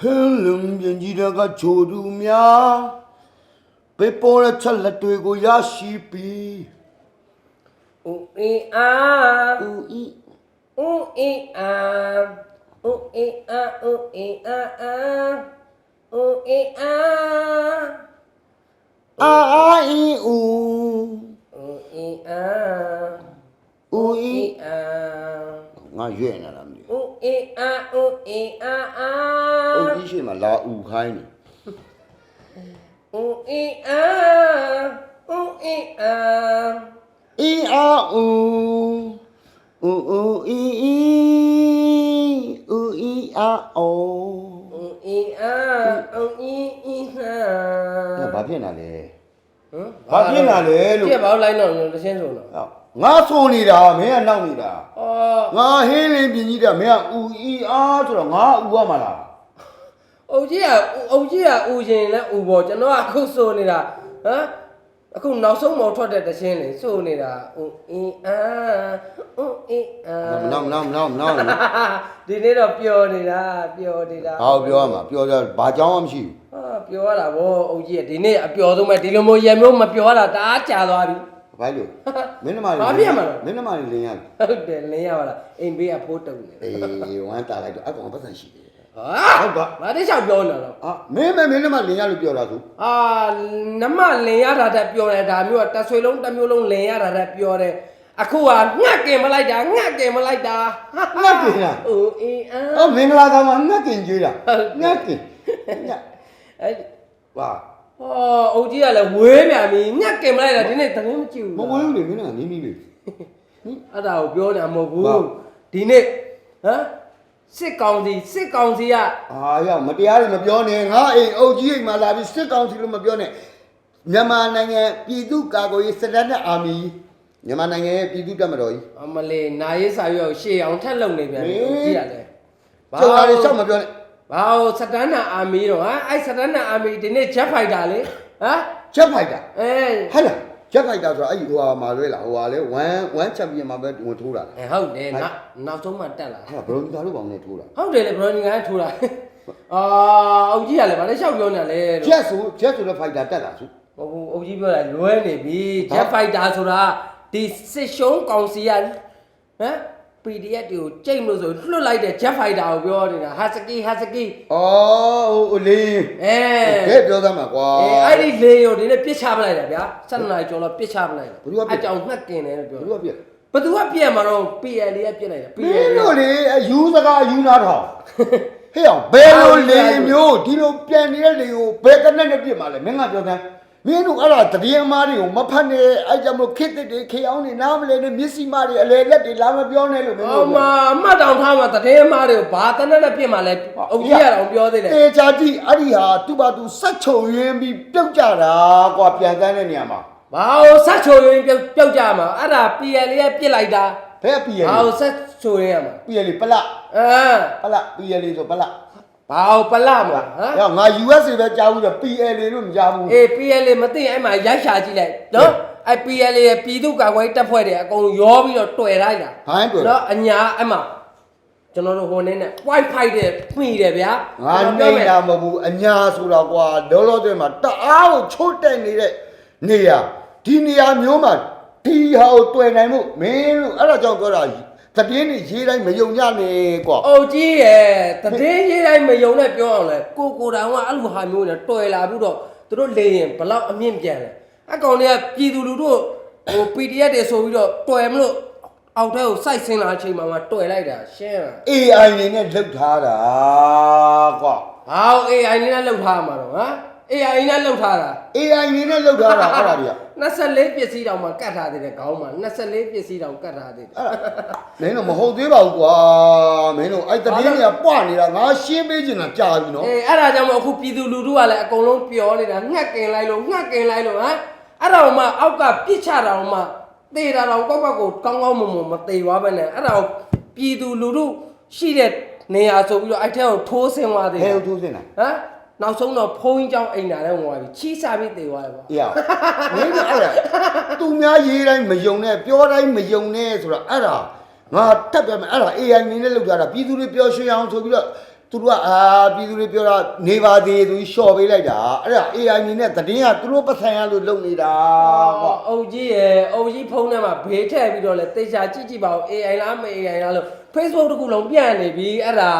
ဟင်းလုံပြင်ကြီးတကဂျိုတူများပေပေါ်တဲ့ချက်လက်တွေကိုရရှိပြီးဦးအေးအာဦးဤဦးအေးအာဦးအေးအာဦးအေးအာအာဦးအေးအာအာအာဤဦးဦးအေးအာဦးဤအေးအာ ငါရွဲ့နေလားမသိဦးအေးအာဦးအေးအာအာဘူးဦးဤရှိမှလာဦးခိုင်းနေဦးအေးအာဦးအေးအာဤအာဦးဦးဦးဤဤဦးဤအာအိုဦးအေးအာဦးအေးအေးဟာအဲ့ဘာဖြစ်နေလဲ ဟမ်ဘာဖြစ်လာလဲလို့ ကြည့်ပါဦးလိုက်တော့တရှင်းဆုံးတော့ဟော ငါဆိုနေတာမင်းကနောက်နေတာအော်ငါဟင်းလင်းပြင်ကြီးတာမင်းကဦးဤအားဆိုတော့ငါဦးရမှာလားအုတ်ကြီးကအုတ်ကြီးကဦးရှင်လဲဦးပေါ်ကျွန်တော်ကအခုစိုးနေတာဟမ်အခုနောက်ဆုံးမော်ထွက်တဲ့တရှင်းလေစိုးနေတာဦးအင်းအာဦးအင်းအာမနောက်မနောက်မနောက်မနောက်မနောက်ဒီနေ့တော့ပျော်နေတာပျော်နေတာဘာကိုပြောရမှာပြောကြဘာကြောင်းမှမရှိဘူးဟာပျော်ရတာဗောအုတ်ကြီးကဒီနေ့အပျော်ဆုံးပဲဒီလိုမျိုးရံမျိုးမပျော်ရတာတအားကြာသွားပြီ ဘာလို့မင်းနှမလေးဘာဖြစ်မှာလဲမင်းနှမလေးလင်းရဟုတ်တယ်လင်းရပါလားအိမ်ဘေးကဖိုးတုံနေအေးဝမ်းတာလိုက်တော့အကောင်ပတ်စံရှိတယ်ဟာဟုတ်ပါဘာတိချောက်ပြောနေတာတော့အာမင်းမမင်းနှမလင်းရလို့ပြောတာသူအာနမလင်ရတာတက်ပြောတယ်ဒါမျိုးကတစ်ဆွေလုံးတစ်မျိုးလုံးလင်ရတာတက်ပြောတယ်အခုကငှက်ကင်မလိုက်တာငှက်ကင်မလိုက်တာငှက်ကင်လားအိုးအေးအာအော်မင်္ဂလာဆောင်မှာငှက်ကင်ကျွေးတာဟုတ်တယ်ငှက်ကင်ငှက် အဲ့ပါဟောအုတ်ကြီးကလည်းဝေးပြန်ပြီငှက်ကင်မလိုက်တာဒီနေ့သတင်းမကြည့်ဘူးမဝဲဘူးလေမင်းကနီးနီးလေးအဲ့ဒါကိုပြောနေတာမဟုတ်ဘာဘူးဒီနေ့ဟမ်စစ်ကောင်စီစစ်ကောင်စီကအာရောက်မတရားတွေမပြောနဲ့ငါအိမ်အုပ်ကြီးအိမ်မှာလာပြီးစစ်ကောင်စီလို့မပြောနဲ့မြန်မာနိုင်ငံပြည်သူ့ကာကွယ်ရေးစစ်တပ်နဲ့အာမီမြန်မာနိုင်ငံရဲ့ပြည်သူ့တပ်မတော်ကြီးအမလေးနာရေးစာရွက်ကိုရှေ့အောင်ထက်လုံနေပြန်ပြီဟေးအုတ်ကြီးကလည်းကျော်လာတွေရှောက်မပြောနဲ့ ဘာလို့စတန်နာအာမီတော့ဟမ်အဲ့စတန်နာအာမီဒီနေ့ဂျက်ဖိုက်တာလေဟမ်ချက်ဖိုက်တာအဲဟဲ့လားချက်ဖိုက်တာဆိုတော့အဲ့ဒီဟိုဟာမှာလွဲလားဟိုဟာလေ1 1ချန်ပီယံမှာပဲဝင်ထိုးတာလားအဲဟုတ်တယ်နောက်နောက်ဆုံးမှတက်လာအဲ့ဒါဘရိုဒီကာလို့ပေါင်းနဲ့ထိုးတာဟုတ်တယ်လေဘရိုနီကထိုးတာအာအုတ်ကြီးကလည်းဗာလဲလျှောက်ပြောနေလဲချက်ဆိုချက်ဆိုတဲ့ဖိုက်တာတက်တာသူဟိုဟိုအုတ်ကြီးပြောတာလွဲနေပြီဂျက်ဖိုက်တာဆိုတာဒီစစ်ရှုံးကောင်စီကဟမ် PDF တွေကိုကြိတ်လို့ဆိုလွတ်လိုက်တဲ့ဂျက်ဖိုက်တာကိုပြောနေတာဟာစကီဟာစကီအော်ဟိုလေးအဲကဲပြောသားမှာကွာအဲအဲ့ဒီလေယိုဒီနေ့ပြစ်ချပလိုက်တာဗျာ7နာရီကျော်တော့ပြစ်ချပလိုက်တာဘယ်သူကပြစ်အကြောင်းငှက်กินတယ်လို့ပြောဘယ်လိုပြက်ဘသူကပြက်မှာတော့ PL လေးကပြစ်လိုက်တာမင်းတို့လေအယူစကားယူနာထောင်ဟဲ့အောင်ဘယ်လိုလေမျိုးဒီလိုပြန်နေတဲ့လေကိုဘယ်ကနဲ့နဲ့ပြစ်မှာလဲမင်းကပြောသား မင်းတို့အဲ့ဒါတတိယမားတွေကိုမဖတ်နဲ့အဲ့ကြောင့်မလို့ခစ်တစ်တွေခေအောင်နေနားမလဲနဲ့မျက်စိမားတွေအလေလက်တွေလာမပြောနဲ့လို့မင်းအော်တို့မအမှတ်တောင်ထားမှာတတိယမားတွေကိုဘာတနက်နဲ့ပြစ်မှာလဲအုတ်ကြီးရအောင်ပြောသေးတယ်တေချာကြည့်အဲ့ဒီဟာသူ့ဘာသူစက်ချုံရင်းပြီးပြုတ်ကြတာကွာပြန်တန်းတဲ့နေရာမှာဘာလို့ဆက်ချိုရင်းပြုတ်ပြုတ်ကြမှာအဲ့ဒါ PL လေးကပြစ်လိုက်တာဘယ်ပီရဘာလဲလို့ဆက်ချိုရင်းရမှာပီရလေပလအမ်ပလပီရလေဆိုပလ ဘာလို့ပလမှာဟမ်ဟဲ့ငါ USA ပဲကြားဘူးတော့ PLA လို့မကြားဘူးအေး PL လေးမသိရင်အဲ့မှာရိုက်ရှာကြည့်လိုက်နော်အဲ့ PL လေးရဲ့ပြည်သူ့ကာကွယ်ရေးတပ်ဖွဲ့တွေအကုန်ရောပြီးတော့တွေ့လိုက်တာဟိုင်းတွေ့နော်အညာအဲ့မှာကျွန်တော်တို့ဟိုနေနဲ့ Wi-Fi တဲ့မှီတယ်ဗျာငါနေတာမဟုတ်ဘူးအညာဆိုတာကွာလောလောဆယ်မှာတအားကိုချိုးတက်နေတဲ့နေရာဒီနေရာမျိုးမှာဒီဟာကိုတွေ့နိုင်မှုမင်းတို့အဲ့ဒါကြောင့်ပြောတာ တပြင်းနေရေးတိုင်းမယုံကြနဲ့ကွာအုတ်ကြီးရဲ့တည်င်းရေးတိုင်းမယုံနဲ့ပြောအောင်လဲကိုကိုတောင်ကအဲ့လိုဟာမျိုးနဲ့တွေ့လာပြီးတော့သူတို့လေရင်ဘလောက်အမြင့်ပြန်လဲအကောင်တွေကပြည်သူလူထုဟို PDF တွေဆိုပြီးတော့တွေ့မလို့အောက်ထဲကိုစိုက်ဆင်းလာအချိန်မှာမှတွေ့လိုက်တာရှင်းလား AI နေနဲ့လှုပ်ထားတာကွာ ဟော AI နဲ့လှုပ်ထားမှာတော့ဟမ် AI နဲ့လှုပ်ထားတာ AI နေနဲ့လှုပ်ထားတာအဲ့ဒါတွေက24ပစ္စည်းတောင်မှကတ်ထားသေးတယ်ခေါင်းမှာ24ပစ္စည်းတောင်ကတ်ထားသေးတယ် မင်းတို့မဟုတ်သေးပါဘူးကွာမင်းတို့အဲ့တတိယနေရာပွနေတာငါရှင်းပေးချင်တာကြာပြီနော် အေးအဲ့ဒါကြောင့်မို့အခုပြည်သူလူထုကလည်းအကုန်လုံးပျော်နေတာငှက်ကင်လိုက်လို့ငှက်ကင်လိုက်လို့ဟမ်အဲ့ဒါတော့မှအောက်ကပြစ်ချတာတော့မှသေတာတော့ကောက်ကောက်ကိုကောင်းကောင်းမွန်မွန်မသေသွားပဲနဲ့အဲ့ဒါကိုပြည်သူလူထုရှိတဲ့နေရာဆိုပြီးတော့အဲ့ထဲကိုထိုးဆင်းသွားသေးဟဲတယ့်ထိုးစင်းတာ ဟမ် နောက်ဆုံးတော့ဖုန်းကြီးကြောင်းအိမ်လာတဲ့ဝင်သွားပြီချီးစားပြီးသေသွားတယ်ပေါ့အေးရမင်းကအဲ့ဒါသူများရေးတိုင်းမယုံနဲ့ပြောတိုင်းမယုံနဲ့ဆိုတာအဲ့ဒါငါတက်ပြမယ်အဲ့ဒါ AI နေနဲ့လောက်ထားတာပြည်သူတွေပျော်ရွှင်အောင်ဆိုပြီးတော့သူတို့ကအာပြည်သူတွေပြောတာနေပါသေးသူရှော့ပေးလိုက်တာအဲ့ဒါ AI နေနဲ့သတင်းကသူတို့ပတ်ဆိုင်ရလို့လုပ်နေတာကွာအုပ်ကြီးရဲ့အုပ်ကြီးဖုန်းထဲမှာဘေးထည့်ပြီးတော့လဲတေချာကြည့်ကြည့်ပါဦး AI လားမ AI လားလို့ Facebook တကူလုံးပြန့်နေပြီအဲ့ဒါ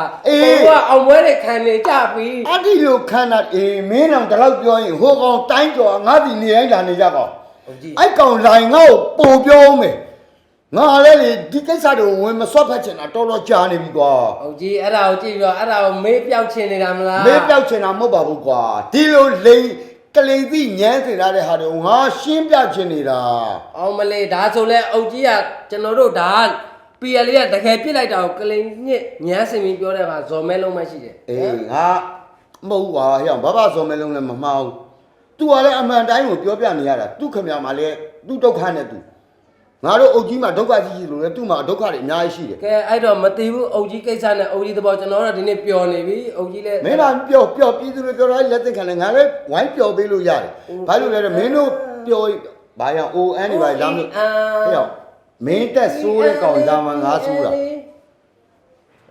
ကအောင်ပွဲတွေခံနေကြပြီအဲ့ဒီလိုခန္ဓာအေးမင်းအောင်တလောက်ပြောရင်ဟိုကောင်တိုင်းကျော်ငါဒီနေတိုင်းလာနေကြကောင်အုပ်ကြီးအဲ့ကောင်လိုင်ငါ့ကိုပို့ပြောအောင်မယ်ငါလည်းလေဒီကိစ္စတွေကိုဝင်မစွတ်ဖက်ချင်တာတော်တော်ကြာနေပြီကွာအုပ်ကြီးအဲ့ဒါကိုကြည့်ပြီးတော့အဲ့ဒါကိုမေးပြောက်ချင်နေတာမလားမေးပြောက်ချင်တာမဟုတ်ပါဘူးကွာဒီလိုလိန်ကလိန်သိညမ်းစင်ရတဲ့ဟာတွေကိုငါရှင်းပြချင်နေတာ အောင်မလေးဒါဆိုလဲအုပ်ကြီးကကျွန်တော်တို့ဒါ PL ကတကယ်ပြစ်လိုက်တာကိုကလိန်ညစ်ညမ်းစင်ပြီးပြောတဲ့မှာဇော်မဲလုံးမရှိတယ်အေးငါမဟုတ်ကွာဟဲ့ဘာဘာစော်မဲလုံးလည်းမမှားဘူး तू ကလည်းအမှန်တိုင်းကိုပြောပြနေရတာသူ့ခမရမှာလည်းသူ့ဒုက္ခနဲ့ तू ငါတို့အုပ်ကြီးမှာဒုက္ခကြီးကြီးလို့လေသူ့မှာဒုက္ခတွေအများကြီးရှိတယ်ကဲအဲ့တော့မတည်ဘူးအုပ်ကြီးကိစ္စနဲ့အုပ်ကြီးသဘောကျွန်တော်တို့ဒီနေ့ပျော်နေပြီအုပ်ကြီးလည်း မင်းကပျော်ပျော်ပြည်သူတွေပြောတာလက်သိခံတယ်ငါလည်းဝိုင်းပျော်ပေးလို့ရတယ်ဘာလို့လဲတော့မင်းတို့ပျော်ဘာရအိုအန်ဒီဘာလာမလို့အာဟဲ့ရောက် မင်းတက်ဆိုးတဲ့ကောင်လာမှငါဆိုးတာ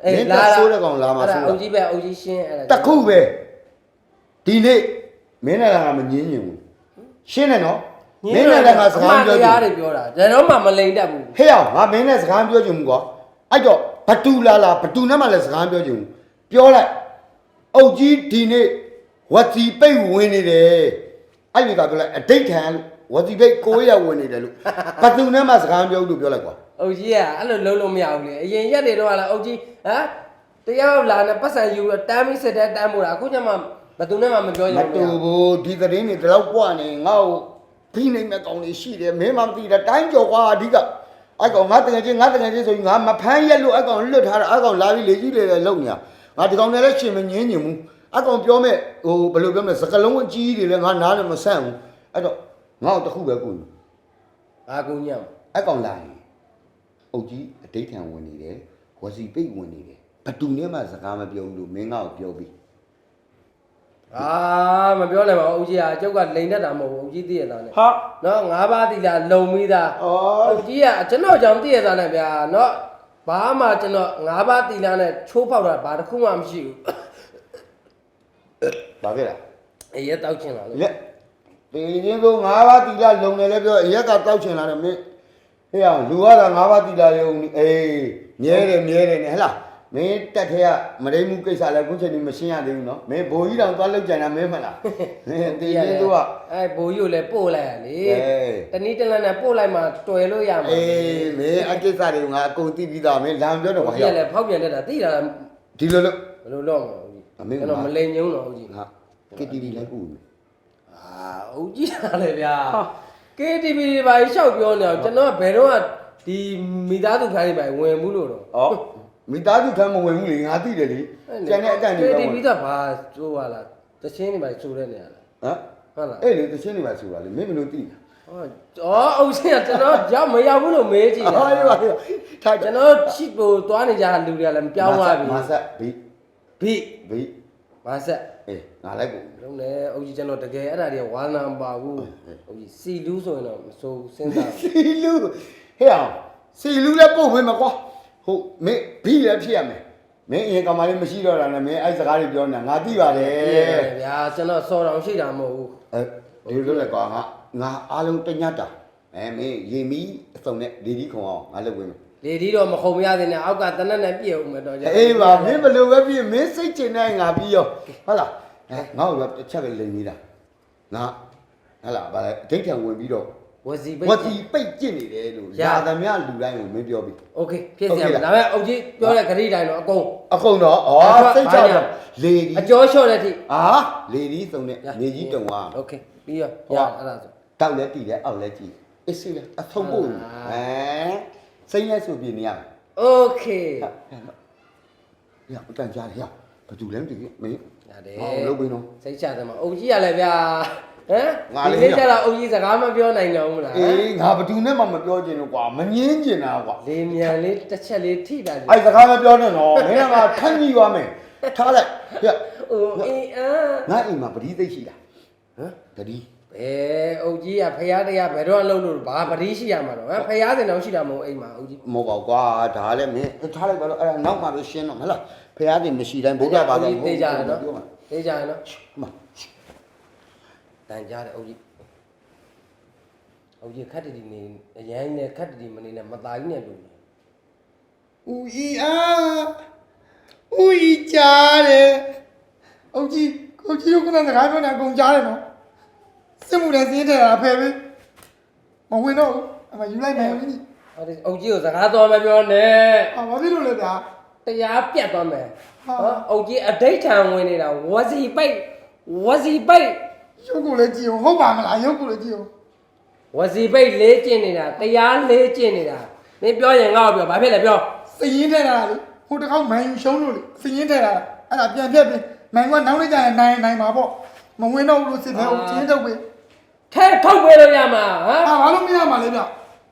အေးမင်းတက်လာဆိုးတဲ့ကောင်လာမှဆိုးတာအဲ့ဒါအုပ်ကြီးပဲအုပ်ကြီးရှင်းအဲ့ဒါတစ်ခုပဲဒီနေ့မင်းနဲ့ကမငင်းညင်ဘူးရှင်းတယ်နော်မင်းနဲ့ကငါစကားပြောချင်တရားတွေပြောတာဒါတော့မှမလိန်တတ်ဘူး ဟဲ့အောင်ငါမင်းနဲ့စကားပြောချင်ဘူးကွာအဲ့တော့ဘတူလာလာဘတူနဲ့မှလည်းစကားပြောချင်ဘူးပြောလိုက်အုတ်ကြီးဒီနေ့ဝတီပိတ်ဝင်နေတယ်အဲ့ဒီကပြောလိုက်အတိတ်ထန်လို့ ဝတီပိတ်ကိုရဝင်နေတယ်လို့ဘတူနဲ့မှစကားပြောလို့ပြောလိုက်ကွာအုပ်ကြီးကအဲ့လိုလုံးလုံးမရဘူးလေအရင်ရက်တွေတော့ကလည်းအုပ်ကြီးဟမ်တရားလာနဲ့ပတ်စံယူတော့တမ်းပြီးစစ်တဲ့တမ်းမို့တာအခုကျမှဘယ်သူနဲ့မှမပြောချမင်တူဘူးဘူးဒီသတင်းတွေဒီလောက်ပွားနေငါ့ကိုဖိနေမဲ့ကောင်တွေရှိတယ်မင်းမမသိတာတိုင်းကြော်ကွာအဓိကအဲ့ကောင်ငါတကယ်ချင်းငါတကယ်ချင်းဆိုရင်ငါမဖမ်းရက်လို့အဲ့ကောင်လွတ်ထားတာအဲ့ကောင်လာပြီးလေကြီးလေလေလုံနေတာငါဒီကောင်နဲ့လည်းရှင်မငင်းညင်ဘူးအဲ့ကောင်ပြောမဲ့ဟိုဘယ်လိုပြောမလဲစကလုံးအကြီးတွေလည်းငါနားလည်းမဆန့်ဘူးအဲ့တော့ ငါ့ကိုတစ်ခုပဲကိုအာကူညံ့အဲ့ကောင်လာရင်အုတ်ကြီးအတိတ်ထံဝင်နေတယ်ဝစီပိတ်ဝင်နေတယ်ဘတူနဲ့မှစကားမပြောဘူးလို့မင်းငါ့ကိုပြောပြီးအာမပြောနိုင်ပါဘူးအုပ်ကြီးကအကျုပ်ကလိန်တတ်တာမဟုတ်ဘူးအုပ်ကြီးသိရတာနဲ့ဟာနော်ငါးပါးသီလာလုံပြီးသားအော်အုပ်ကြီးကကျွန်တော်ကြောင့်သိရတာနဲ့ဗျာနော်ဘာမှကျွန်တော်ငါးပါးသီလာနဲ့ချိုးဖောက်တာဘာတစ်ခုမှမရှိဘူးဘာဖြစ်လဲအေးရက်တောက်ချင်လာလို့လက် တေချင်းဆို၅ပါးတီလာလုံတယ်လည်းပြောအရက်ကတောက်ချင်လာတယ်မင်းဟေ့အောင်လူရတာ၅ပါးတီလာယုံနေအေးမြဲတယ်မြဲတယ်နဲ့ဟဲ့လားမင်းတက်ထဲကမရိမှုကိစ္စလည်းခုချိန်นี้မရှင်းရသေးဘူးနော်မင်းဘိုလ်ကြီးတောင်သွားလောက်ကြံတာမင်းမလားမင်းတေချင်းဆိုကအဲဘိုးကြီးကိုလည်းပို့လိုက်ရလေအေးတနည်းတစ်လမ်းနဲ့ပို့လိုက်မှတွယ်လို့ရမှာအေးမင်းအကိစ္စတွေကငါအကုန်သိပြီးသားမင်းလမ်းပြောတော့ဘိုးဘာကြီးရကလည်းဖောက်ပြန်တတ်တာသိတာလားဒီလိုလို့ဘယ်လိုလုပ်မလဲဦးကြီးအမေကကျွန်တော်မလိန်ညုံတော့ဦးကြီးငါကတီတီလိုက်ဦးအာ ဦးကြီးကလည်းဗျာ KTV တွေပါရှောက်ပြောနေအောင်ကျွန်တော်ကဘယ်တော့ကဒီမိသားစုခိုင်းနေပါဝင်ဘူးလို့တော့ဩမိသားစုထမ်းမဝင်ဘူးလေငါသိတယ်လေကျန်တဲ့အကန့်တွေတော့ KTV ကဘာစိုးပါလားတချင်းတွေပါစိုးတဲ့နေရလားဟမ်ဟုတ်လားအဲ့လေတချင်းနေပါဆိုတာလေမင်းဘယ်လိုသိလဲဟောအော်အုပ်ရှင်ကကျွန်တော်ရောက်မရောက်ဘူးလို့မေးကြည့်တာဟာရပါရထားကျွန်တော်ချစ်ကိုသွားနေကြတဲ့လူတွေကလည်းမပြောင်းသွားပြီမဆက်ဘီဘိဘီမဆက် အေးငါလိုက်ပို့လုံးနေအုပ်ကြီးကျွန်တော်တကယ်အဲ့ဒါတွေကဝါနာမပါဘူးအုပ်ကြီးစီလူးဆိုရင်တော့မစိုးဘူးစဉ်းစားစီလူဟဲ့အောင်စီလူလည်းပို့ပေးမကွာဟုတ်မင်းဘီလည်းဖြစ်ရမယ်မင်းအရင်ကမှလည်းမရှိတော့တာနဲ့မင်းအဲ့စကားတွေပြောနေတာငါသိပါတယ်ဗျာကျွန်တော်စော်တော်ရှိတာမဟုတ်ဘူးအဲဒီလိုလည်းကွာငါငါအားလုံးတညတ်တာအဲမင်းရေမီအစုံနဲ့ဒီဒီခုံအောင်ငါလုပ်ပေးမယ် လေဒီတော့မခုံမရသေးနဲ့အောက်ကတနက်နဲ့ပြည့်အောင်မယ်တော့ကြာ အေးပါမင်းဘယ်လိုပဲဖြစ်မင်းစိတ်ချင်တဲ့ငါပြီးရောဟုတ်လားအဲငါ့ကိုတစ်ချက်ပဲလိန်နေတာငါဟုတ်လားဗါလဲအဋိဋ္ဌံဝင်ပြီးတော့ ဝစီပိတ် ဝတီပိတ်ကျင့်နေတယ်လို့ ရ ယာသမျှလူတိုင်းကိုမင်းပြောပြီ โอเคဖြစ်စီရ Okay မယ် လား ဒါပေမဲ့အုပ်ကြီးပြောတဲ့ဂရိတိုင်းတော့အကုန် အကုန်တော့ဩ အဲ့တော့ စိတ်ချ ဘာညာ တော့လေဒီ အကျော်လျှော့တဲ့အထိ အာလေဒီစုံနဲ့နေကြီးတုံသွား โอเคပြီးရော ဟုတ် ရ ပါ အဲ့ဒါဆို တောက်လဲတီးလဲအောက်လဲကြည့်အစ်စီလဲအထုံဖို့ အာ အဲ စိမ့်လဲဆိုပြင်နေရမယ် Okay ရအတန်ကြားတယ်ရဘာတူလဲမသိဘူးမင်းရတယ်ဘာလုပ်ပေးတော့ စိတ်ချသမားအုပ်ကြီးရလဲဗျာဟမ်ငါလည်း ဒီနေ့ကျတော့အုပ်ကြီးစကားမပြောနိုင်တော့ဘူးလားအေးငါဘာတူနဲ့မှမပြောချင်တော့ကွာမငင်းချင်တာကွာလေမြန်လေးတစ်ချက်လေးထိပါလေအဲ့စကားမပြောနဲ့တော့မင်းကငါထမ်းကြီးသွားမယ်ထားလိုက်ရ အိုးအင်းအာ ငါအိမ်မှာပတိသိပ်ရှိတာဟမ်ပတိ အဲအုတ်ကြီးကဖရားတရားဘယ်တော့အလုပ်လို့ဘာပတိရှိရမှာတော့ဟမ်ဖရားစင်တော့ရှိတာမဟုတ်အိမ်မှာအုတ်ကြီးမဟုတ်ပါဘူးကွာဒါလည်းမင်းထားလိုက်ပါတော့အဲ့ဒါနောက်မှလို့ရှင်းတော့မလားဖះတင်မရှိတိုင်းဗုဒ္ဓဘာသာသေးကြရနော်ပြောမှာသေးကြရနော်မတန်ကြတယ်အုတ်ကြီးအုတ်ကြီးခက်တတီနေအရန်နဲ့ခက်တတီမနေနဲ့မသားကြီးနဲ့တူနေဦးဤအားဦးဤကြားတယ်အုတ်ကြီးကိုကြီးတို့ကလည်းစကားပြောနေအကုန်ကြားတယ်နော် စစ်မှုတန်းစင်းထဲတာဖယ်ပေးမဝင်တော့ဘူးအမယူလိုက်မယ်ဦးကြီးဟောဒီအုတ်ကြီးကိုစကားတော်မပြောနဲ့အာဘာဖြစ်လို့လဲဗျာ တရားပြတ်သွားမယ်ဟာဟောအုတ်ကြီးအဋိဋ္ဌံဝင်နေတာဝစီပိတ်ဝစီပိတ်ရုပ်ကိုလည်းကြည့်အောင်ဟုတ်ပါမလားရုပ်ကိုလည်းကြည့်အောင်ဝစီပိတ်လေးကျင့်နေတာတရားလေးကျင့်နေတာမင်းပြောရင်ငါ့ကိုပြောဘာဖြစ်လဲပြောစရင်ထဲတာလေဟိုတစ်ခေါက်မန်ယူရှုံးလို့လေစရင်ထဲတာအဲ့ဒါပြန်ပြက်ပြီးမန်ကနောက်နေ့ကျရင်နိုင်နိုင်မှာပေါ့မဝင်တော့ဘူးလို့စစ်သေးအောင်ကျင်းတော့ပြီ ထဲထုတ်ပေးလို့ရမှာဟမ်အာဘာလို့မရမှာလဲဗျ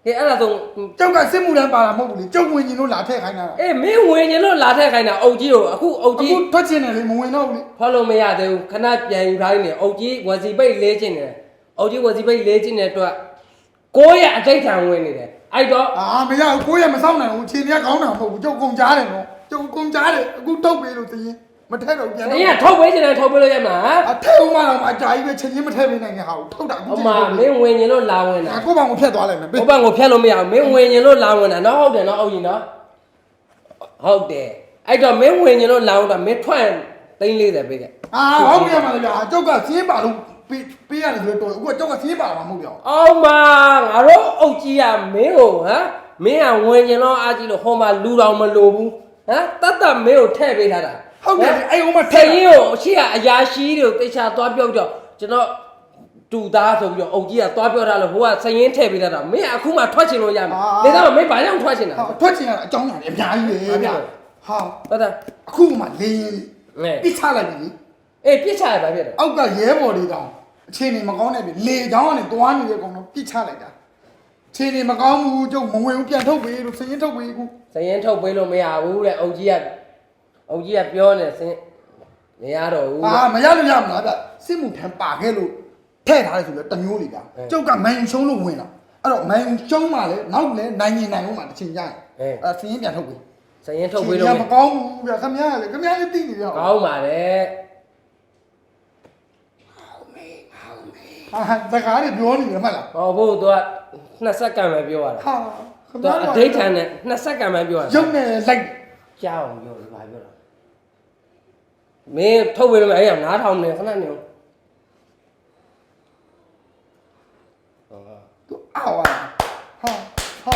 ဟေးအဲ့ဒါဆိုကျုပ်ကစစ်မှုတန်းပါတာမဟုတ်ဘူးလေကျုပ်ဝင်ရင်လို့လာထည့်ခိုင်းတာအေးမင်းဝင်ရင်လို့လာထက်ခိုင်းတာအုတ်ကြီးကိုအခုအုတ်အခုကြီးထွက်ချင်တယ်လေမဝင်တော့ဘူးလေဖော်လို့မရသေးဘူးခဏပြန်ယူထားနေအုတ်ကြီးဝစီပိတ်လေးကျင့်နေတယ်အုတ်ကြီးဝစီပိတ်လေးကျင့်တဲ့အတွက်ကိုယ့်ရဲ့အဋိဋ္ဌံဝင်နေတယ်အဲ့တော့အာမရဘူးကိုယ့်ရဲ့မဆောင်နိုင်ဘူးခြေမြတ်ကောင်းတာမဟုတ်ဘူးကျုပ်ကုန်ကြားတယ်နော်ကျုပ်ကုန်ကြားတယ်အခုတုတ်ပေးလို့သရင် မထည့်တော့ပြန်။တော့နင်ကထုတ်ပေးချင်တယ်ထုတ်ပေးလို့ရမှာဟမ်အထည့်ဦးမတော့အကြာကြီးပဲချက်ချင်းမထည့်ပေးနိုင်တဲ့ဟာကိုထုတ်တာ။အမမင်းဝင်ရင်လို့လာဝင်တာကိုယ့်ဘောင်ကိုဖြတ်သွားလိုက်မယ်။ဘုဘကိုဖျက်လို့မရဘူး။မင်းဝင်ရင်လို့လာဝင်တာနော်ဟုတ်တယ်နော်အုတ်ကြီးနော်။ဟုတ်တယ်။အဲ့တော့မင်းဝင်ရင်လို့လာဝင်တာမင်းထွက်340ပေးခဲ့အာဟုတ်ပြန်ပါလေဗျာကျုပ်ကစင်းပါလို့ပေးပေးရတယ်ဆိုတော့အခုကကျုပ်ကစင်းပါမှာမဟုတ်ပြော။အောင်မငါတို့အုတ်ကြီးကမင်းကိုဟမ်မင်းကဝင်ရင်တော့အားကြီးလို့ဟောမှာလူတော်မလိုဘူး။ဟမ်တတ်တတ်မင်းကိုထည့်ပေးထားတာ။ ဟုတ်တယ်အဲ့ဟိုမှာထည့်ရင်ကိုအရှိကအရာရှိတွေကိုတေချာသွားပြောကြကျွန်တော်တူသားဆိုပြီးတော့အုတ်ကြီးကသွားပြောထားလို့ဟိုကစရင်ထည့်ပေးထားတာမင်းအခုမှထွက်ချင်လို့ရမယ်။ဒါကမင်းဘာကြောင့်ထွက်ချင်တာဟာထွက်ချင်တာအကြောင်းရတယ်အများကြီးပဲဗျာဟာဟုတ်တယ်အခုမှလေရင်ငဲ့ပြစ်ချလိုက်ပြီအေးပြစ်ချရပါဖြစ်တယ်အောက်ကရဲဘော်တွေတောင်အခြေအနေမကောင်းတဲ့ပြီလေချောင်းကနေသွားနေတဲ့ကောင်တော့ပြစ်ချလိုက်တာအခြေအနေမကောင်းဘူးကျုပ်မဝင်ဘူးပြန်ထုတ်ပေးလို့စရင်ထုတ်ပေးအခုစရင်ထုတ်ပေးလို့မရဘူးတဲ့အုတ်ကြီးက အုတ်ကြီးကပြောနေစင်မရတော့ဘူး အာမရလို့ရမလားဗျစစ်မှုထမ်းပါခဲ့လို့ထည့်ထားတယ်ဆိုတော့တမျိုးလေဗျကျုပ်ကမန်ယူရှုံးလို့ဝင်တာအဲ့တော့မန်ယူရှုံးမှလည်းနောက်လည်းနိုင်ရင်နိုင်အောင်မှတစ်ချိန်ကြရင်အဲ့စရင်ပြန်ထုတ်ပေးစရင်ထုတ်ပေးလို့မကောင်းဘူးဗျခမရလေခမရလည်းသိနေကြကောင်းပါလေဟာတကားတွေပြောနေတယ်မှတ်လားဟောဖို့သူက2စက္ကန့်ပဲပြောရတာဟာခမသူရကအဋိဋ္ဌာန်နဲ့2စက္ကန့်ပဲပြောရတာရုပ်နဲ့လိုက် ကြောက်အောင်ပြောလို့ဘာပြောတာ မင်းထုတ်ပေးလို့မရအဲ့ဒါနားထောင်နေခဏနေအောင်သူအောက်ဟာဟာဟာ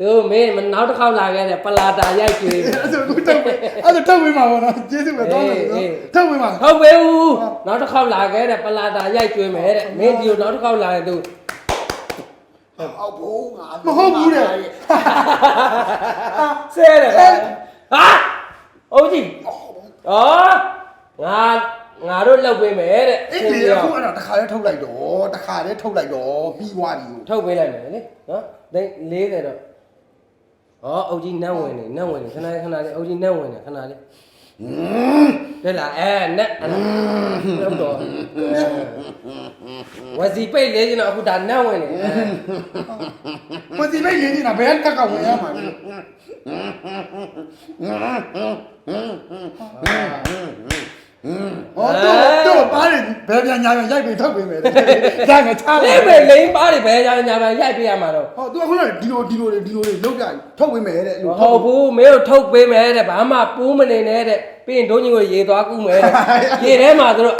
သူမင်းမနောက်တစ်ခေါက်လာခဲ့တဲ့ပလာတာရိုက်ကြွေးအဲ့ဒါကိုထုတ်ပေးအဲ့ဒါထုတ်ပေးမှာပေါ့နော်ကျေးဇူးပဲတောင်းတယ်နော်ထုတ်ပေးမှာဟုတ်ပေဘူးနောက်တစ်ခေါက်လာခဲ့တဲ့ပလာတာရိုက်ကြွေးမယ်တဲ့မင်းဒီကိုနောက်တစ်ခေါက်လာရင်သူအောက်ဘုံငါမဟုတ်ဘူးတဲ့ဆဲတယ်ဟာအုတ်ကြီး ဩငါငါတို့လောက်ပေးမယ်တဲ့အဲ့ဒီအခုအဲ့ဒါတခါလေးထုတ်လိုက်တော့တခါလေးထုတ်လိုက်တော့ပြီးသွားပြီကိုထုတ်ပေးလိုက်မယ်လေနော်ဒိတ်40တော့ဩအုတ်ကြီးနတ်ဝင်နေနတ်ဝင်နေခဏလေးခဏလေးအုတ်ကြီးနတ်ဝင်နေခဏလေး တဲ့လားအဲနတ်လောက်တော့ဝစီပိတ်လေးကျင်တော့အခုဒါနတ်ဝင်နေမစီလိုက်ရင်းနေတာဘယ်တက်ကဝင်ရမှာလဲ ဟောတော့တော့ပါတယ်ဘယ်ပြန်ညာပြန်ရိုက်ပြီးထုတ်ပေးမယ်ဒါငါချားလိမ့်မယ်လိမ့်ပါလေဘယ်ကြောင်ညာပြန်ရိုက်ပေးရမှာတော့ဟောသူကခုနကဒီလိုဒီလိုဒီလိုလောက်ပြထုတ်ပေးမယ်တဲ့မဟုတ်ဘူးမင်းတို့ထုတ်ပေးမယ်တဲ့ဘာမှပူးမနေနဲ့တဲ့ပြီးရင်ဒုံကြီးကိုရေသွားကူးမယ်တဲ့ရေထဲမှာသူတို့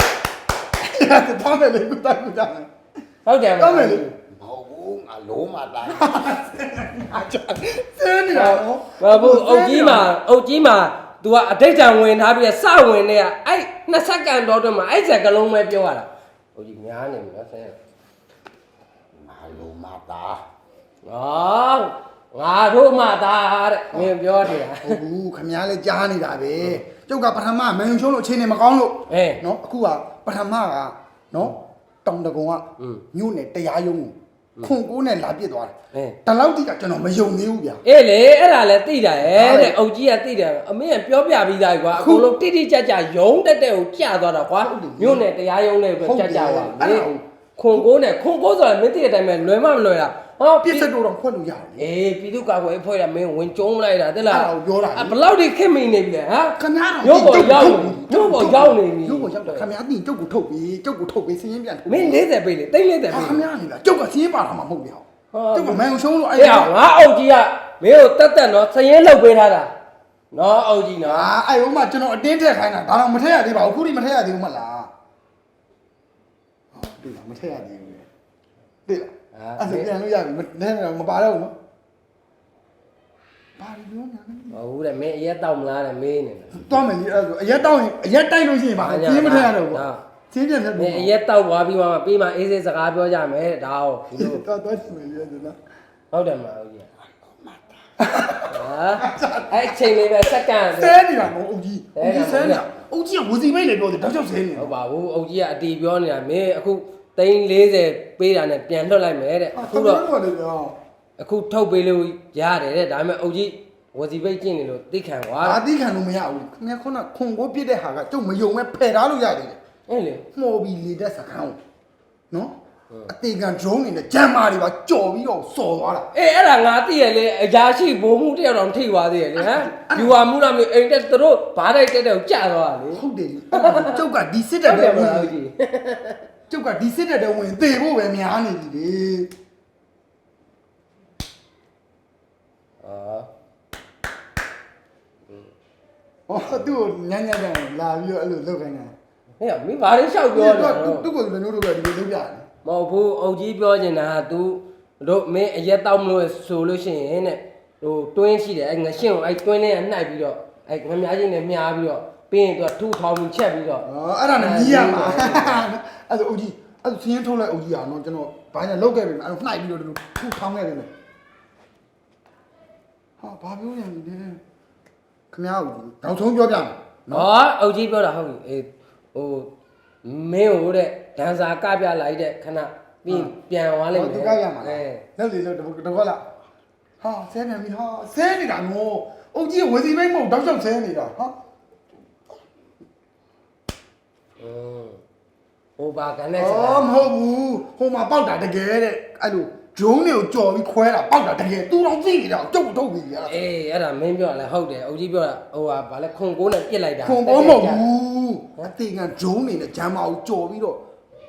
တောင်းတယ်လေကုတာကုတာဟုတ်တယ်မတောင်းတယ်လေမဟုတ်ဘူးငါလုံးမတိုင်းအချာစင်းနေတာနော်မဟုတ်ဘူးအုတ်ကြီးမှာအုတ်ကြီးမှာ तू ကအတိတ်တံဝင်ထားပြီးစဝင်နေကအဲ့နှစ်စက္ကန့်တော့တည်းမှာအဲ့စကလုံးပဲပြောရတာအုတ်ကြီးများနေပြီနော်ဆဲ ငါလုံးမသား ဟောငါတို့မှသားတဲ့မင်းပြောနေတာ ဟုတ်ဘူးခမည်းလေးကြားနေတာပဲကျုပ်ကပထမမန်ရှုံးလို့အချိန်နေမကောင်းလို့ အေး နော်အခုကပထမကနော်တောင်တကုံက อืม ညို့နဲ့တရားရုံးကို ခွန်ကိုးနဲ့လာပြစ်သွားတယ်အေးတလောက်တိကကျွန်တော်မယုံသေးဘူးဗျာ အေးလေအဲ့ဒါလည်းသိတာရဲ့တဲ့အုတ်ကြီးကသိတယ်အမေကပြောပြပြီးသားကွာအကုန်လုံးတိတိကျကျယုံတက်တဲ့ကိုကြာသွားတာကွာမြို့နယ်တရားယုံနဲ့ပဲကြာကြာသွားအဲ့လေဒါကိုခွန်ကိုးနဲ့ခွန်ကိုးဆိုတာမင်းတည့်တဲ့အတိုင်းပဲလွယ်မမလွယ်တာ ဟောပြစ်စက်တော့တော့ခွက်လို့ရတယ်လေအေးပြည်သူ့ကာကွယ်အဖွဲ့ကမင်းဝင်ကျုံးလိုက်တာတဲ့လားအဲ့ဒါကိုပြောတာလေ ဘလောက်ဒီခင်မိနေပြီလဲဟမ်ခဏတော့ရုပ်ပေါ်ရောက်နေရုပ်ပေါ်ရောက်နေပြီ ရုပ်ပေါ်ရောက်တာခမရတင်ကျုပ်ကိုထုတ်ပြီးကျုပ်ကိုထုတ်ပြီးစင်းရင်ပြန်ထုတ်မင်း40ပေးလေတိတ်40ပေးဟာလေခမရနေလားကျုပ်ကစင်းရင်ပါလာမှာမဟုတ်ဘူးဟောကျုပ်ကမန်ကိုရှုံးလို့အဲ့အေးအောင်ငါအုပ်ကြီးကမင်းကိုတက်တက်နော်စရင်လောက်ပေးထားတာနော်အုပ်ကြီးနော် အာအဲ့ဟိုမှာကျွန်တော်အတင်းထက်ခိုင်းတာဒါတော့မထက်ရသေးပါဘူးခုထိမထက်ရသေးဘူးမလားဟာတွေ့လားမထက်ရသေးဘူးလေတွေ့လား အဲ့ဒါပြန်လို့ရပြီမလဲမပါတော့ဘူးနော်ဘာလို့ပြောနေလဲမဟုတ်ဘူးတဲ့မင်းအရက်တောက်မလားတဲ့မေးနေတယ်သွားမယ်လေအဲ့ဒါအရက်တောင်းရင်အရက်တိုက်လို့ရှိရင်ပါစင်းမထက်ရတော့ဘူးစင်းပြန်ထက်မင်းအရက်တောက်သွားပြီးမှပြီးမှအေးစေးစကားပြောကြမယ်တဲ့ဒါဟုတ်ဒီလိုတော့တော့ရှိမယ်လေနော်ဟုတ်တယ်မအုပ်ကြီးဟာအဲ့အချိန်လေးပဲစက္ကန့်ဆဲနေတာမဟုတ်အုပ်ကြီးအုပ်ကြီးဆဲနေတာအုပ်ကြီးကဝစီမိတ်လေပြောတယ်တောက်ချောက်ဆဲနေဟုတ်ပါဘူးအုပ်ကြီးကအတီပြောနေတာမင်းအခု 340ပေးတာနဲ့ပြန်လွှတ်လိုက်မယ်တဲ့အခုတော့တော့လေပြောအခုထုတ်ပေးလို့ရတယ်တဲ့ဒါပေမဲ့အုပ်ကြီးဝစီပိတ်ကျင့်နေလို့သိခံသွားအာတိခံလို့မရဘူးခင်ဗျာခုနခွန်ကိုပြစ်တဲ့ဟာကကျုပ်မယုံမဲ့ဖယ်ထားလို့ရတယ်အဲ့လေ မှော်ပြီးလေတဲ့စကားကိုနော်အတေကန် drone နေနဲ့ဂျမ်မာတွေပါကြော်ပြီးတော့စော်သွားတာ အေးအဲ့ဒါငါသိရလေအရာရှိဘိုးမှုတယောက်တောင်ထိသွားသေးရလေဟမ်ယူဝမှုလားမျိုးအိမ်တက်သူတို့ဘားတိုက်တက်တဲ့ကိုကြာသွားတာလေဟုတ်တယ်လေကျုပ်ကဒီစစ်တပ်ဟုတ်တယ်တဲ့မဝင်လားအုပ်ကြီး ကျုပ်ကဒီစစ်တပ်တဲ့ဝင်သေဖို့ပဲများနေပြီလေအာဟောသူ့ကိုညံ့ညံ့ညံ့လာပြီးတော့အဲ့လိုလုပ်ခိုင်းတာဟဲ့မင်းဘာလို့ရှောက်ပြောနေတာလဲသူ့ကိုလည်းတို့ကဒီလိုလုပ်ရတယ်မဟုတ်ဘူးအုပ်ကြီးပြောနေတာက तू တို့မင်းအရက်တောက်မလို့ဆိုလို့ရှိရင်တဲ့ဟိုတွင်းရှိတယ်အဲ့ငရှင်းကိုအဲ့တွင်းလေးကနှိုက်ပြီးတော့အဲ့ငမားချင်းနဲ့မြားပြီးတော့ ပြီးရင်သူကထူထောင်ပြီးချက်ပြီးတော့အော်အဲ့ဒါနဲ့ကြီးရမှာအဲ့ဒါအုတ်ကြီးအဲ့ဒါဆင်းထုတ်လိုက်အုတ်ကြီးအောင်တော့ကျွန်တော်ဘာညာလောက်ခဲ့ပြီအဲ့တော့နှိုက်ပြီးတော့ဒီလိုထူထောင်ခဲ့ပြီလေဟာဘာပြောနေလဲခင်ဗျားကိုနောက်ဆုံးပြောပြမယ်ဟောအုတ်ကြီးပြောတာဟုတ်ပြီအေးဟိုမင်းဟိုတဲ့ဒန်စာကပြလိုက်တဲ့ခဏပြီးပြန်သွားလိမ့်မယ်ဟုတ်ကဲ့ရမှာလေလက်လေလို့တကောလားဟာဆဲပြန်ပြီဟာဆဲနေတာငိုအုတ်ကြီးဝစီမိတ်မဟုတ်တောက်လျှောက်ဆဲနေတာဟာ ဟိုဘာကန်နဲ့စကားအော်မဟုတ်ဘူးဟိုမှာပေါက်တာတကယ်တဲ့အဲ့လိုဂျုံတွေကိုကြော်ပြီးခွဲတာပေါက်တာတကယ်သူတော့သိနေတာကျုပ်ထုတ်ပြီးရတာအေးအဲ့ဒါမင်းပြောရလဲဟုတ်တယ်အုပ်ကြီးပြောတာဟိုဟာဘာလဲခွန်ကိုးနဲ့ပြစ်လိုက်တာခွန်ပေါ်မဟုတ်ဘူးအတေကဂျုံနေနဲ့ဂျမ်းမအောင်ကြော်ပြီးတော့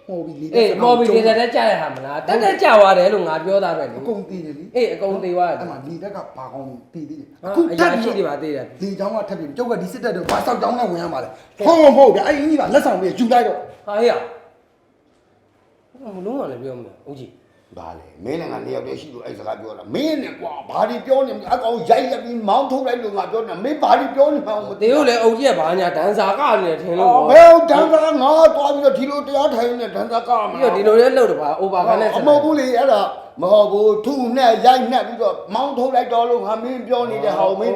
ဟောပြီးလေးအေးမော်ဘီလေးတက်ကြရဟာမလားတက်တက်ကြွားတယ်လို့ငါပြောတာပဲလေအကုန်တည်တယ်လေအေးအကုန်တည်သွားတယ်အဲ့မှာလီတက်ကဘာကောင်းတည်သေးတယ်အခုတက်ပြီးဒီမှာတည်တယ်လီချောင်းကထပ်ပြီးကျုပ်ကဒီစစ်တက်တော့ဘာဆောက်ချောင်းကဝင်ရမှာလဲဟုတ်မဟုတ်ဗျအဲ့ဒီကြီးကလက်ဆောင်ပြီးယူလိုက်တော့ဟာဟေ့ဟာလုံးဝလည်းပြောမလို့ဦးကြီး ဘာလဲမင်းလည်းငါနေရာတည်းရှိလို့အဲ့စကားပြောတာမင်းနဲ့ကွာဘာဒီပြောနေအကောင်ရိုက်ရပြီးမောင်းထုတ်လိုက်လို့ငါပြောနေတာမင်းဘာဒီပြောနေမှမသိတေကိုလည်းအုပ်ကြီးကဘာညာဒန်စာကနေတယ်ထင်လို့ဘယ်တန်းစားငါသွားပြီးတော့ဒီလိုတရားထိုင်နေတန်းစားကမှာပြီးတော့ဒီလိုလေးလှုပ်တော့ပါအိုဘာကန်နဲ့အမဟုတ်ဘူးလေအဲ့ဒါမဟုတ်ဘူးထုနဲ့ရိုက်နှက်ပြီးတော့မောင်းထုတ်လိုက်တော့လို့ငါမင်းပြောနေတဲ့ဟာကိုမင်း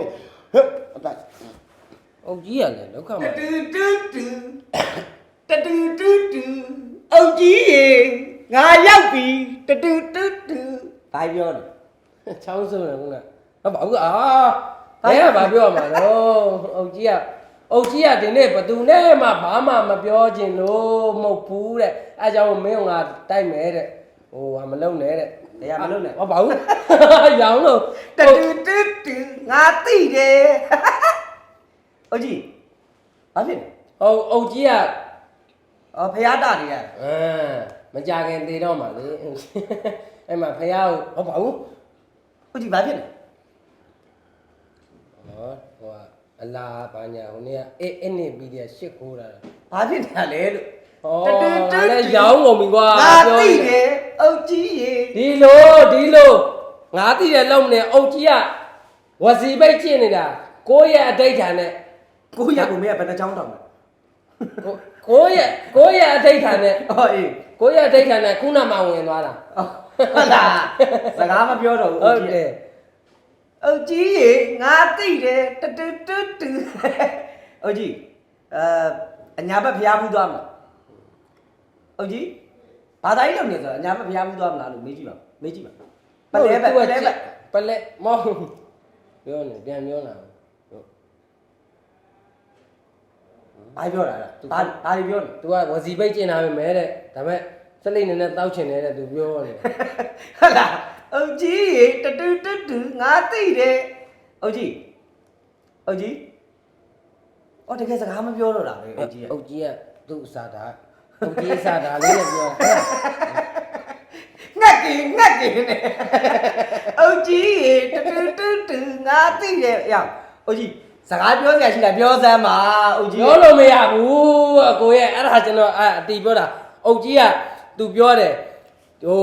ဟဲ့အတိုင်အုပ်ကြီးကလည်းလောက်ခမှာတူတူတူတတူတူတူအုတ်ကြီးရေ ငါရောက်ပြီတတူတူတူဘာပြောလဲချောင်းစုံတယ်ခုနကဘာဘူးအာဘယ်ကဘာပြောမှာတော့အုပ်ကြီးကအုပ်ကြီးကဒီနေ့ဘသူနဲ့မှဘာမှမပြောချင်လို့မဟုတ်ဘူးတဲ့အဲကြောင့်မင်းကငါတိုက်မယ်တဲ့ဟိုဟာမလုံနဲ့တဲ့တရားမလုပ်နဲ့ဟောဘာဘူးရောင်းလို့တတူတူတူငါသိတယ်အကြီးဘာဖြစ်လဲဟိုအုပ်ကြီးကအော်ဖះတာနေရအ မ်မကြခင်သေးတော့မှလေအဲ့မှာဖះကိုဟောဘာဘူးအကြီးဘာဖြစ်လဲဟောဟိုကအလားဘာညာဟိုနေ့ကအေးအဲ့နေပြီးတဲ့ရှစ်ခိုးတာဘာဖြစ်တာလဲလို့ဟောလည်းရောင်းကုန်ပြီကွာငါသိတယ်အုတ်ကြီးရေဒီလိုဒီလိုငါသိတယ်လုံးမနေအုတ်ကြီးကဝစီပိတ်ကျင့်နေတာကိုယ့်ရဲ့အတိတ်ဌာန်နဲ့ကိုရကိုမင်းကဘယ်နှချောင်းတောင်းလဲ ကိုယ့်ရဲ့ကိုယ့်ရဲ့အတိတ်ဌာန်နဲ့အော်အေးကိုယ့်ရဲ့အတိတ်ဌာန်နဲ့ခုနမှဝင်သွားတာဟုတ်လားစကားမပြောတော့ဘူးဟုတ်တယ်အုတ်ကြီးရေငါသိတယ်တတူတူတူအုတ်ကြီးအဲအညာဘက်ဖះဘူးသွားမလားအုတ်ကြီးဘာသာရေးလုပ်နေဆိုတော့အညာဘက်ဖះဘူးသွားမလားလို့မေးကြည့်ပါမေးကြည့်ပါပလဲဘက်ပလဲဘက်ပလဲမောပြောနေပြန်ပြောလာ ဘာပြောတာလဲဘာဘာပြောလဲသူကဝစီပိတ်ကျင်တာပဲမဲတဲ့ဒါပေမဲ့စလိတ်နေနဲ့တောက်ချင်တယ်တဲ့သူပြောနေတယ်ဟုတ်လားအုတ်ကြီးရေတတူတူတူငါသိတယ်အုတ်ကြီးအုတ်ကြီးအော်တကယ်စကားမပြောတော့တာပဲအုတ်ကြီးက အုတ်ကြီးကသူ့အစားတာအုတ်ကြီးအစားတာလေးနဲ့ပြောတာငက်ကြီးငက်ကြီးနဲ့အုတ်ကြီးရေတတူတူတူငါသိတယ်အယောအုတ်ကြီး စကားပြောစရာရှိလားပြောစမ်းပါအုတ်ကြီးပြောလို့မရဘူးအကိုရဲ့အဲ့ဒါကျွန်တော်အအတီပြောတာအုတ်ကြီးကသူပြောတယ်ဟို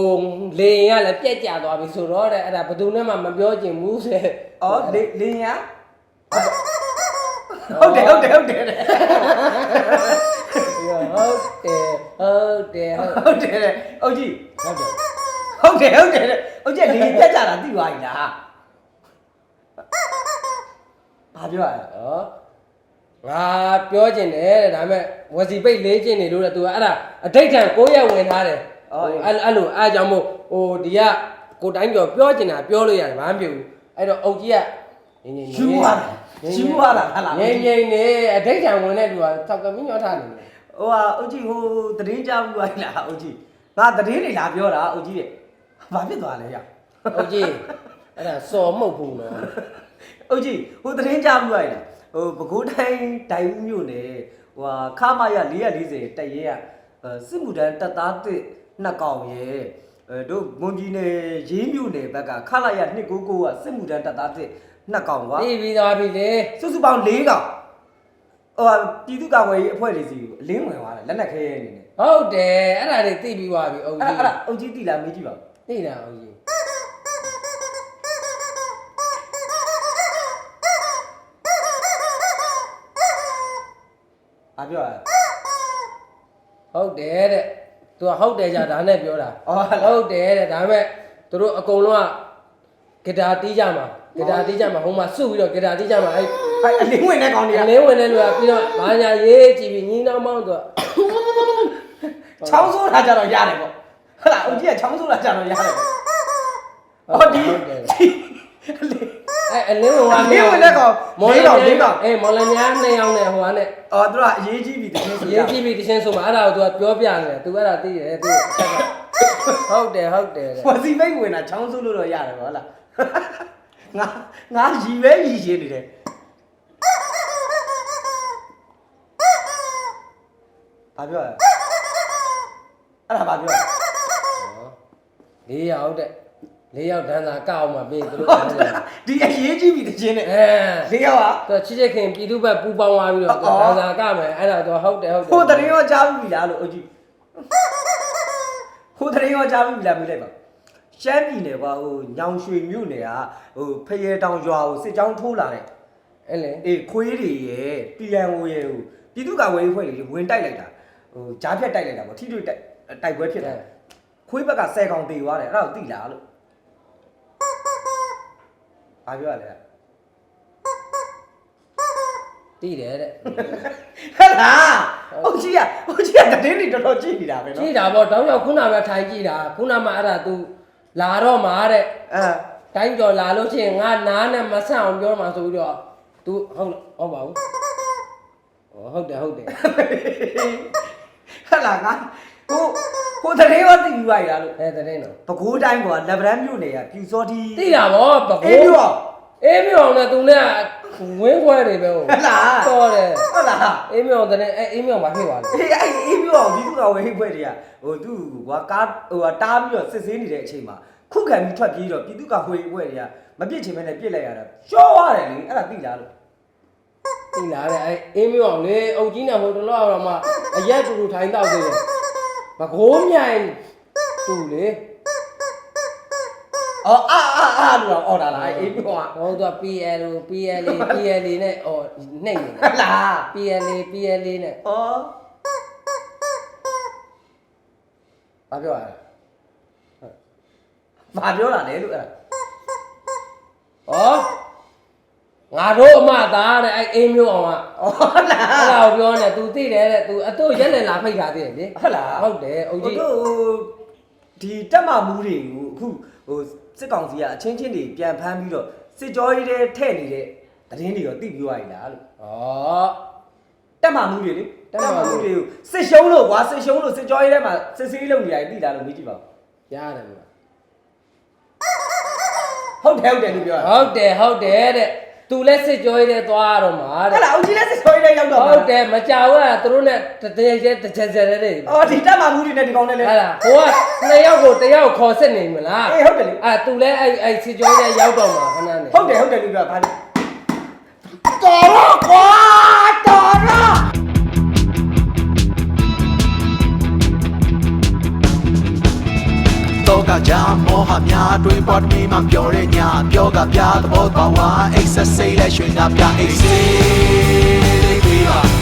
လေရင်ကလည်းပြက်ကျသွားပြီဆိုတော့တဲ့အဲ့ဒါဘယ်သူနဲ့မှမပြောချင်ဘူးဆိုအော်လေလင်းရဟုတ်တယ်ဟုတ်တယ်ဟုတ်တယ်ဟုတ်တယ်ဟုတ်တယ်ဟုတ်ဟုတ်တယ်အုတ်ကြီးဟုတ်တယ်ဟုတ်တယ်ဟုတ်တယ်အုတ်ကြီးလေပြတ်ကြတာသိသွားပြီလား ဘာပြောရလဲဟောငါပြောချင်တယ်တဲ့ဒါပေမဲ့ဝစီပိတ်လေးချင်နေလို့တဲ့သူကအဲ့ဒါအတိတ်ကကိုယ့်ရဲ့ဝင်ထားတယ်အဲ့အဲ့လိုအားကြောင့်မို့ဟိုဒီကကိုတိုင်းကျော်ပြောချင်တာပြောလို့ရတယ်ဘာမှမဖြစ်ဘူးအဲ့တော့အုတ်ကြီးကငင်းငင်းယူရတာယူရတာဟာလားငင်းငင်းနေအတိတ်ကဝင်တဲ့သူကသောက်ကမင်းညောထားနေတယ်ဟိုဟာအုတ်ကြီးဟိုသတင်းကြားဘူးလားအုတ်ကြီးငါသတင်းတွေလာပြောတာအုတ်ကြီးတဲ့ဘာဖြစ်သွားလဲရအုတ်ကြီးအဲ့ဒါစော်မဟုတ်ဘူးနော် အုတ်ကြီးဟိုသတင်းကြားဘူးလားဟိုပဲခူးတိုင်းဒိုင်ဦးမြို့နယ်ဟိုဟာခမရ440တက်ရဲကစစ်မှုတန်းတပ်သားတစ်နှစ်ကောင်ရဲ့အဲတို့မွန်ကြီးနယ်ရေးမြို့နယ်ဘက်ကခလာရ299ကစစ်မှုတန်းတပ်သားတစ်နှစ်ကောင်ကွာပြီးပြီးသွားပြီလေစုစုပေါင်း၄ကောင်ဟိုဟာပြည်သူ့ကာကွယ်ရေးအဖွဲ့တွေစီကိုအလင်းဝင်သွားတယ်လက်နက်ခဲအနေနဲ့ဟုတ်တယ်အဲ့ဒါတွေသိပြီးသွားပြီအုတ်အဲ့ကြီးဒါအဲ့ဒါအုတ်ကြီးတီလာမေးကြည့်ပါဦးသိတာအုတ်ကြီး ဘာပြောရလဲဟုတ်တယ်တဲ့သူကဟုတ်တယ်ကြဒါနဲ့ပြောတာအော်ဟုတ်လားဟုတ်တယ်တဲ့ဒါပေမဲ့သူတို့အကုန်လုံးကဂီတာတီးကြမှာဂီတာတီးကြမှာဟိုမှာစုပြီးတော့ဂီတာတီးကြမှာအဲ့အဲ့အလင်းဝင်တဲ့ကောင်တွေကအလင်းဝင်တဲ့လူကပြီးတော့ဘာညာရေးကြည့်ပြီးညီနောင်မောင်းသူကချောင်းဆိုးတာကြတော့ရတယ်ပေါ့ဟုတ်လားအုတ်ကြီးကချောင်းဆိုးတာကြတော့ရတယ်ပေါ့အော်ဒီဟုတ်တယ်ဒီ အဲ့အလင်းဝင်က အလင်းဝင်တဲ့ကောင် မော်လ လေးကောင်လေးကောင် အေးမော်လများနှစ်ယောက်နဲ့ဟိုကနဲ့ အော်သူကအရေးကြီးပြီတကယ်ဆို ရေးကြည့်ပြီးတချင်းဆိုမှအဲ့ဒါကို तू ကပြောပြနေတယ် तू အဲ့ဒါသိတယ် तू ဟုတ်တယ်ဟုတ်တယ်တဲ့ ဝစီမိတ်ဝင်တာချောင်းဆိုးလို့တော့ရတယ်ပေါ့ဟုတ်လားငါငါရီပဲရီရှင်းနေတယ်ဘာပြောရလဲအဲ့ဒါဘာပြောရလဲ လေးယောက်တဲ့လေးယောက်ဒန်းသာကောက်အောင်မှပြီးသူတို့ ဟုတ် ဒန်း တယ် သာ ဒီအရေးကြီးပြီတခြင်းနဲ့ အဲ လေးယောက်อ่ะ သူချစ်ချစ်ခင်ပြည်သူ့ဘက်ပူပေါင်းသွားပြီးတော့ အော် ဒန်းသာကမယ်အဲ့ဒါတော့ဟုတ်တယ်ဟုတ်တယ် ဟိုတရင်ရောကြားဘူးပြီလားလို့အကြည့်ဟိုတရင်ရောကြားဘူးပြီလားမေးလိုက်ပါရှမ်းပြည်နယ်ကဟိုညောင်ရွှေမြို့နယ်ကဟိုဖရဲတောင်ရွာကိုစစ်ကြောင်းထိုးလာတဲ့ အဲ့လေ အေးခွေးတွေရဲ့ပြည်ံဝရဲ့ဟိုပြည်သူ့ကာကွယ်ရေးအဖွဲ့တွေဝင်တိုက်လိုက်တာဟိုကြားဖြတ်တိုက်လိုက်တာပေါ့ထိတွေ့တိုက်တိုက်ပွဲဖြစ်တာခွေးဘက်က10កောင်တေသွားတယ်အဲ့ဒါကိုသိလားလို့ ဘာပြောရလဲတီးတယ်တဲ့ဟဲ့လားဟိုကြီးကဟိုကြီးကတည်င်းတွေတော်တော်ကြည့်နေတာပဲကြနော်ည့်တာပေါ့တောင်းရောက်ခုနကပဲထိုင်ကြည့်တာခုနမှအဲ့ဒါ तू လာတော့မှာတဲ့အဲတိုင်းကျော်လာလို့ရှိရင်ငါနားနဲ့မဆန့်အောင်ပြောမှာဆိုပြီးတော့ तू ဟုတ်လားဟုတ်ပါဘူးဩဟုတ်တယ်ဟုတ်တယ်ဟဲ့လားငါဟို ဟိုတရင်ရောသိပြီးပါရလားလို့အဲတဲ့နော်ပဲခူးတိုင်းကလက်ဗရန်မြို့နယ်ကပြူစောတီသိတာဗောပအေးကိုးပြောအေးမြောင်နဲ့သူနဲ့ဝင်းခွဲတွေပဲဟုတ်ဟဲ့လား တော်တယ်ဟုတ်လားအေးမြောင်တဲ့အဲအေးမြောင်ဘာဖြစ်သွားလဲအေးအဲ့အေးပြောဒီသူကဝေးဖွဲ့တွေကဟိုသူ့ကွာကားဟိုတားပြီးတော့စစ်ဆေးနေတဲ့အချိန်မှာခုခံပြီးထွက်ပြေးတော့ပြည်သူကဝေးဖွဲ့တွေကမပြစ်ချင်မဲနဲ့ပြစ်လိုက်ရတာရှော့ရတယ်လေအဲ့ဒါသိလားလို့သိလားတဲ့အဲအေးမြောင်လေအုတ်ကြီးနဲ့ဟိုတလောတော့မှအရက်တူတူထိုင်တော့သေးတယ် မကိုးမြိုင်တူလေအော်အာအာအာလို့အော်တာလားအေးပြောကဟိုသူက PL PL PL နဲ့ဩနှိမ့်နေဟဲ့လား PL PL နဲ့အော်ဘာပြောရလဲဘာပြောတာလဲလို့အဲ့ဒါဩ ငါတို့အမသားတဲ့အဲအေးမျိုးအောင်ကအော်လားအဲ့ဒါကိုပြောနေ तू သိတယ်တဲ့ तू အတော့ရက်လက်လာဖိတ်ထားသေးတယ်လေဟုတ်လားဟုတ်တယ်အုတ်ဟိုကြီးတို့ဒီတက်မမူးတွေကိုအခုဟိုစစ်ကောင်စီကအချင်းချင်းတွေပြန်ဖမ်းပြီးတော့စစ်ကြောရေးတဲ့ထဲ့နေတဲ့တရင်တွေတော့သိပြီးသွားပြီလားလို့ဩတက်မှမှုတွေလေတက်မှမှုတွေတွေကိုစစ်ရှုံးလို့ကွာစစ်ရှုံးလို့စစ်ကြောရေးထဲမှာစစ်စေးလုပ်နေရတယ်သိလားလို့မေးကြည့်ပါဦးရတယ်မလားဟုတ်တယ်ဟုတ်တယ်လို့ပြောတာဟုတ်တယ်ဟုတ်တယ်တဲ့ သူလည်းစစ်ကြောရေးတဲ့သွားရတော့မှာဟဲ့တဲ့လားအောင်ကြီးလည်းစစ်ကြောရေးထဲရောက်တော့မှာဟုတ်တယ်မကြောက်ရသူတို့နဲ့တတည်းရဲတစ်ချက်ချက်လေးတွေအော်ဒီတက်မှမှုတွေနဲ့ဒီကောင်နဲ့လေဟာလားဟိုကနှစ်ယောက်ကိုတစ်ယောက်ခေါ်စစ်နေမလားအေးဟုတ်တယ်လေ အာသူလည်းအဲ့အဲ့စစ်ကြောရေးတဲ့ရောက်တော့မှာခဏနေဟုတ်တယ်ဟုတ်တယ်လို့ပြောတာဘာလဲတော်တော့ ကြာမောဟများတွင်ပွားတမီမှပျော်တဲ့ညပျော်ကပြသဘောပါဝါအိတ်ဆက်စိတ်လက်ရွှင်ကပြအိတ်စိတ်တွေပါ